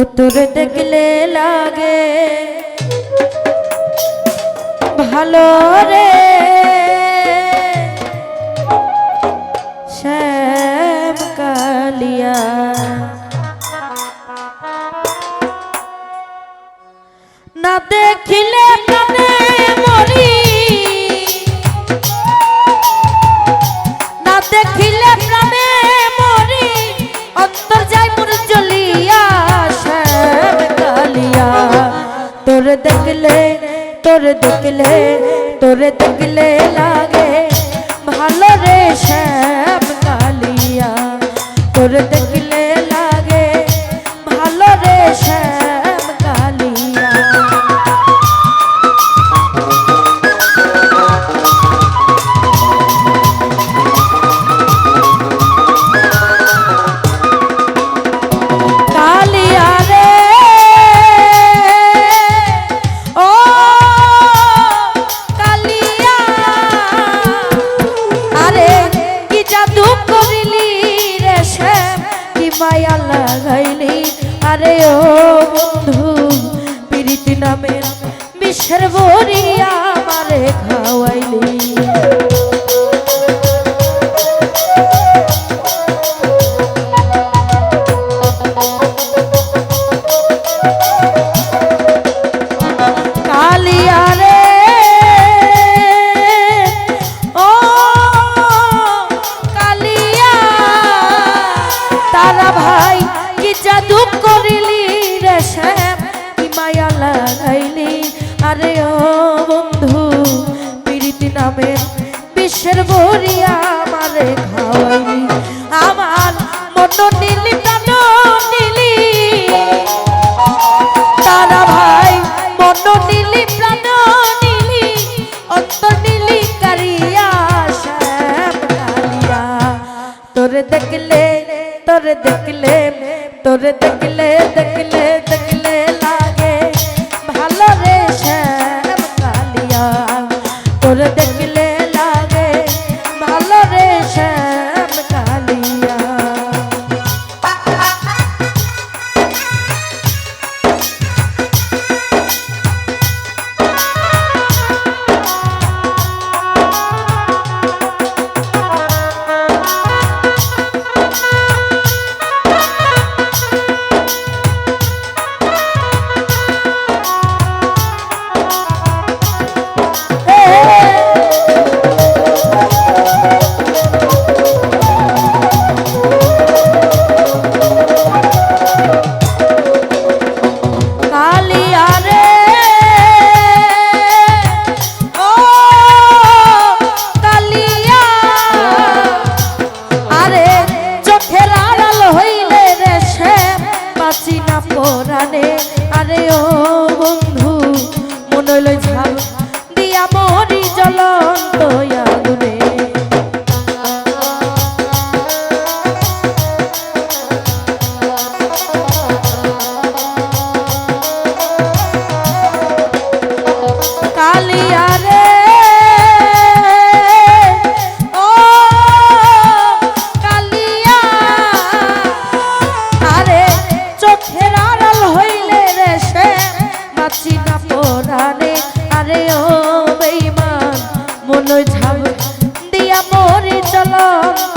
উত্তরে দেখলে লাগে। ভালো রে। শ্যাম কালিয়া। না দেখিলে কানে तोरे दुगले लागे भालो रे शे সর্বরী তোরে দেখলে তোরে দেখলে তোরে দেখলে দেখলে আরে ও বন্ধু মনলৈ ঝাল। দিয়া মরি জ্বলন্ত আগুনে কালিয়া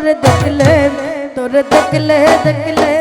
তোর দেখলে তোর দেখলে দেখলে।